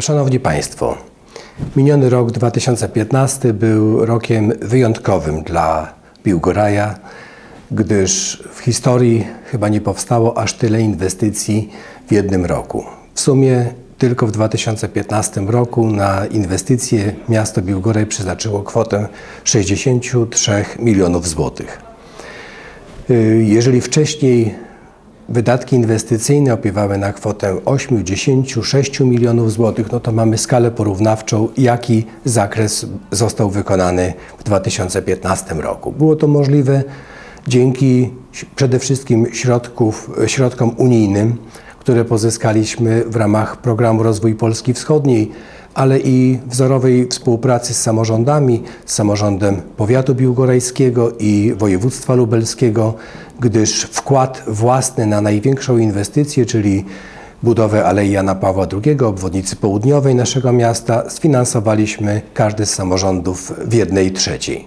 Szanowni Państwo, miniony rok 2015 był rokiem wyjątkowym dla Biłgoraja, gdyż w historii chyba nie powstało aż tyle inwestycji w jednym roku. W sumie tylko w 2015 roku na inwestycje miasto Biłgoraj przeznaczyło kwotę 63 milionów złotych. Y, Jeżeli wcześniej wydatki inwestycyjne opiewały na kwotę 8, 10, 6 milionów złotych, no to mamy skalę porównawczą, jaki zakres został wykonany w 2015 roku. Było to możliwe dzięki przede wszystkim środków, środkom unijnym, które pozyskaliśmy w ramach programu Rozwój Polski Wschodniej, ale i wzorowej współpracy z samorządami, z samorządem powiatu biłgorajskiego i województwa lubelskiego, gdyż wkład własny na największą inwestycję, czyli budowę Alei Jana Pawła II, obwodnicy południowej naszego miasta, sfinansowaliśmy każdy z samorządów w jednej trzeciej.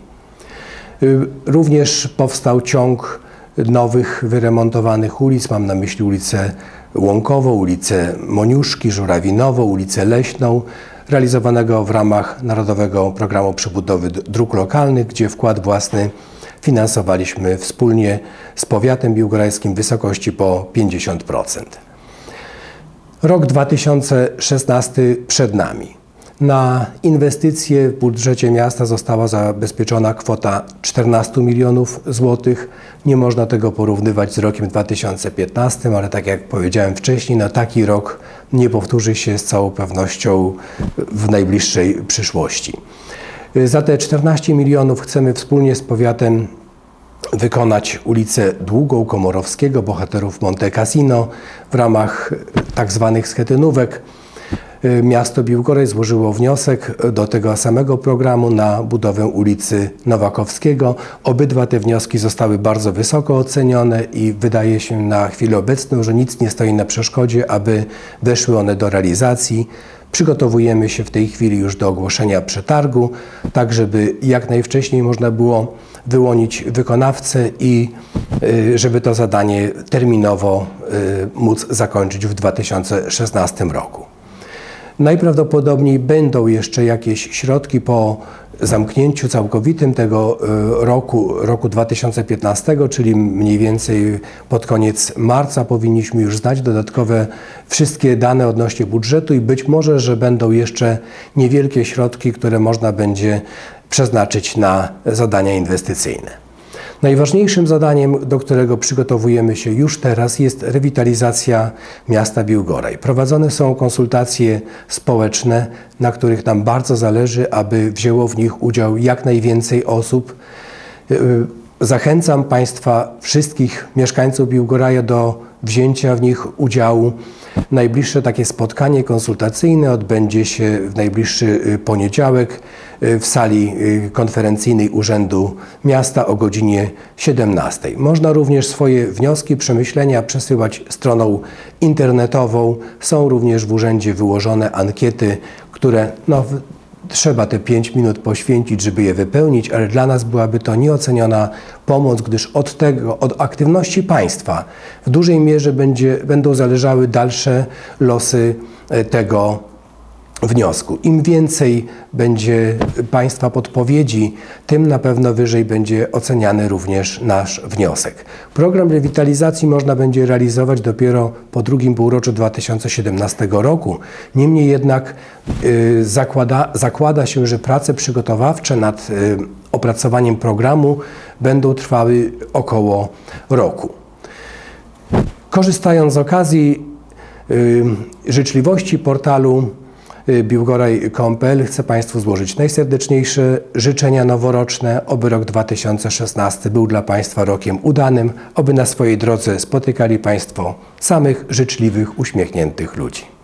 Y, Również powstał ciąg nowych, wyremontowanych ulic. Mam na myśli ulicę Łąkową, ulicę Moniuszki, Żurawinową, ulicę Leśną, realizowanego w ramach Narodowego Programu Przebudowy D- Dróg Lokalnych, gdzie wkład własny finansowaliśmy wspólnie z powiatem biłgorajskim w wysokości po 50%. Rok 2016 przed nami. Na inwestycje w budżecie miasta została zabezpieczona kwota 14 milionów złotych. Nie można tego porównywać z rokiem 2015, ale tak jak powiedziałem wcześniej, no taki rok nie powtórzy się z całą pewnością w najbliższej przyszłości. Za te 14 milionów chcemy wspólnie z powiatem wykonać ulicę Długą Komorowskiego, bohaterów Monte Cassino w ramach tak zwanych schetynówek. Y, Miasto Biłgoraj złożyło wniosek do tego samego programu na budowę ulicy Nowakowskiego. Obydwa te wnioski zostały bardzo wysoko ocenione i wydaje się na chwilę obecną, że nic nie stoi na przeszkodzie, aby weszły one do realizacji. Przygotowujemy się w tej chwili już do ogłoszenia przetargu, tak żeby jak najwcześniej można było wyłonić wykonawcę i y, żeby to zadanie terminowo y, móc zakończyć w 2016 roku. Najprawdopodobniej będą jeszcze jakieś środki po zamknięciu całkowitym tego y, roku, roku 2015, czyli mniej więcej pod koniec marca powinniśmy już znać dodatkowe wszystkie dane odnośnie budżetu i być może, że będą jeszcze niewielkie środki, które można będzie przeznaczyć na zadania inwestycyjne. Najważniejszym zadaniem, do którego przygotowujemy się już teraz, jest rewitalizacja miasta Biłgoraj. Prowadzone są konsultacje społeczne, na których nam bardzo zależy, aby wzięło w nich udział jak najwięcej osób. Yy, Zachęcam Państwa, wszystkich mieszkańców Biłgoraja do wzięcia w nich udziału. Najbliższe takie spotkanie konsultacyjne odbędzie się w najbliższy y, poniedziałek y, w sali y, konferencyjnej Urzędu Miasta o godzinie 17. Można również swoje wnioski, przemyślenia przesyłać stroną internetową. Są również w urzędzie wyłożone ankiety, które no, Trzeba te 5 minut poświęcić, żeby je wypełnić, ale dla nas byłaby to nieoceniona pomoc, gdyż od tego, od aktywności państwa w dużej mierze będzie, będą zależały dalsze losy e, tego wniosku. Im więcej będzie Państwa podpowiedzi, tym na pewno wyżej będzie oceniany również nasz wniosek. Program rewitalizacji można będzie realizować dopiero po drugim półroczu 2017 roku. Niemniej jednak y, zakłada, zakłada się, że prace przygotowawcze nad y, opracowaniem programu będą trwały około roku. Korzystając z okazji y, życzliwości portalu biłgoraj.pl chcę Państwu złożyć najserdeczniejsze życzenia noworoczne, oby rok 2016 był dla Państwa rokiem udanym, oby na swojej drodze spotykali Państwo samych życzliwych, uśmiechniętych ludzi.